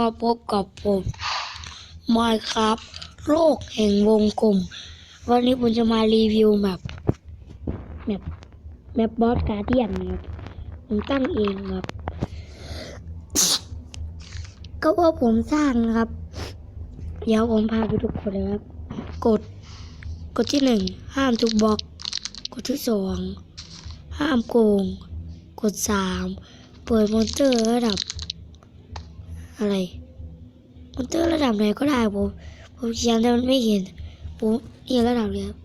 มาพบกับผมมายครับโลกแห่งวงกลม วันนี้ผมจะมารีวิวแมปแมปแมปบอสการเดียนนะครับผมตั้งเองครับ ก็ว่าผมสร้างนะครับ เดี๋ยวผมพาไปทุกคนเลยครับ กด กดที่หนึ่งห้ามทุกบล็อก กดที่สองห้ามโกง กดสามเปิดมอนเตอร์ระดับ อะไรมอนเตอร์ระดับไหนก็ได้ผมผมเขียนแต่มันไม่เห็นผมนี่ระดับเลยครับ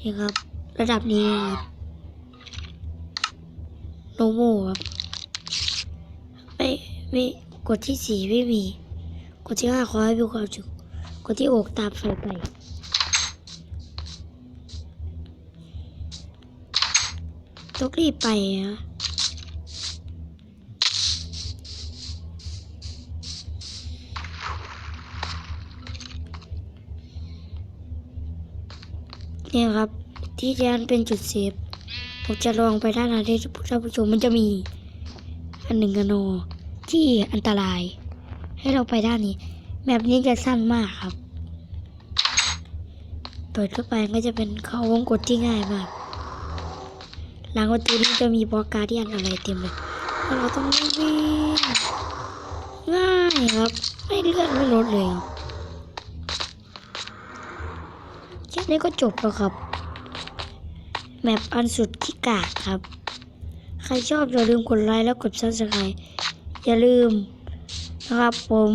นี่ครับ ระดับนี้ครับโนโมครับไม่ไม่กดที่สี่ไม่มี กดที่ห้าขอให้มีความสุขกดที่หกตามไฟไปต้องรีบไปนะ นี่ยครับ ที่แดนเป็นจุดเซฟผมจะลองไปด้านหน้าที่ท่านผู้ชมมันจะมี อันหนึ่งกันโนที่อันตราย ให้เราไปด้านนี้แบบนี้จะสั้นมากครับ เปิดเข้าไปก็จะเป็นเข้าวงกดที่ง่ายมาก หลังประตูนี้จะมีบล็อกการเดียนอะไรเต็มเลยแล้วเราต้องวิ่งง่ายครับ ไม่เลื่อนไม่ลดเลย นี้ก็จบแล้วครับ แมปอันสุดขี้กากครับ ใครชอบอย่าลืมกดไลค์แล้วกดซับสไครต์อย่าลืมนะครับผม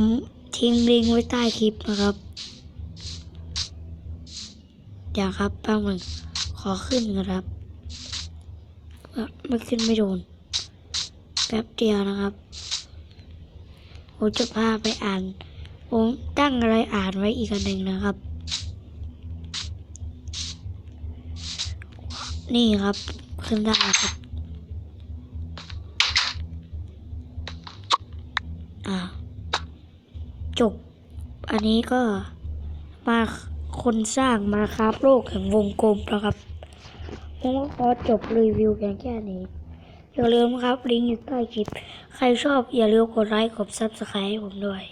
ทิ้งลิงก์ไว้ใต้คลิปนะครับ เดี๋ยวครับแป๊บนึงขอขึ้นนะครับไม่ขึ้นไม่โดน แป๊บเดียวนะครับผมจะพาไปอ่าน ผมตั้งอะไรอ่านไว้อีกอันหนึ่งนะครับ นี่ครับขึ้นได้ครับ อ่าจบ อันนี้ก็มาคนสร้างมาครับโลกแห่งวงกลมนะครับผมก็ขอจบรีวิวเพียงแค่นี้ อย่าลืมครับลิงก์อยู่ใต้คลิป ใครชอบอย่าลืมกดไลค์กดซับสไครต์ให้ผมด้วย